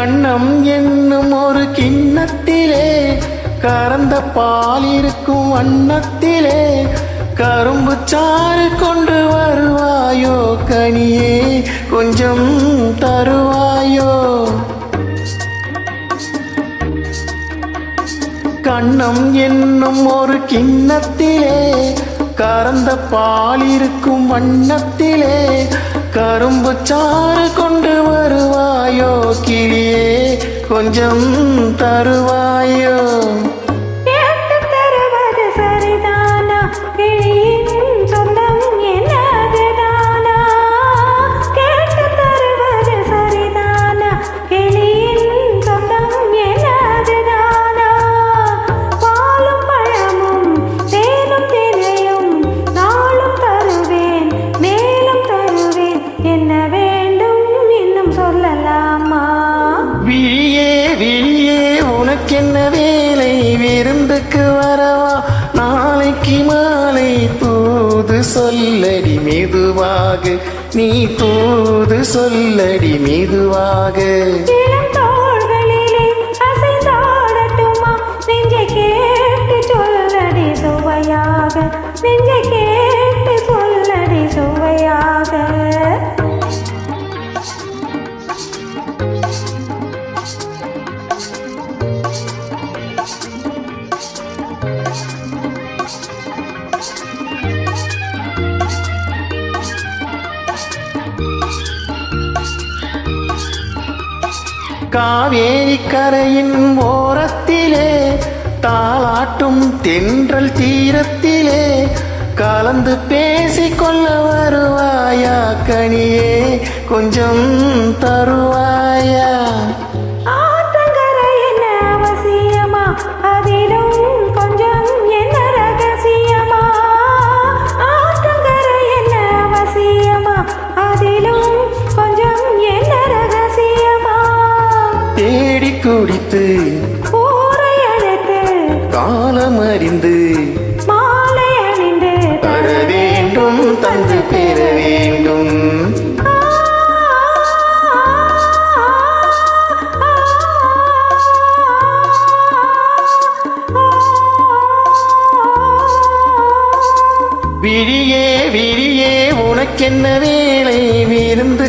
கண்ணம் என்னும் ஒரு கிண்ணத்திலே கறந்த பால் இருக்கும் வண்ணத்திலே கரும்பு சாறு கொண்டு வருவாயோ கனியே கொஞ்சம் தருவாயோ? கண்ணம் என்னும் ஒரு கிண்ணத்திலே கறந்த பால் இருக்கும் வண்ணத்திலே கரும்பு சாறு கொண்டு வருவாயோ கிளியே கொஞ்சம் தருவாயோ வீட்டுக்கு வரவா? நாளைக்கு மாலை தூது சொல்லடி மெதுவாக. நீ தூது சொல்லடி மெதுவாக. காவேரி கரையின் ஓரத்திலே தாளாட்டும் தென்றல் தீரத்திலே கலந்து பேசிக்கொள்ள வருவாயா கனியே கொஞ்சம் தருவாயா தேடி குடித்து ஊரை அழைத்து காலம் அறிந்து மாலை அணிந்து தர வேண்டும் தந்து பெற வேண்டும் விழியே விழியே உனக்கென்ன வேலை விருந்துக்கு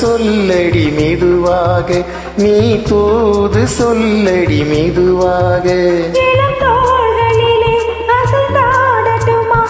சொல்லடி மெதுவாக. நீ தூது சொல்லடி மெதுவாக. இளம் தோள்களிலே அசைந்தாடட்டுமா?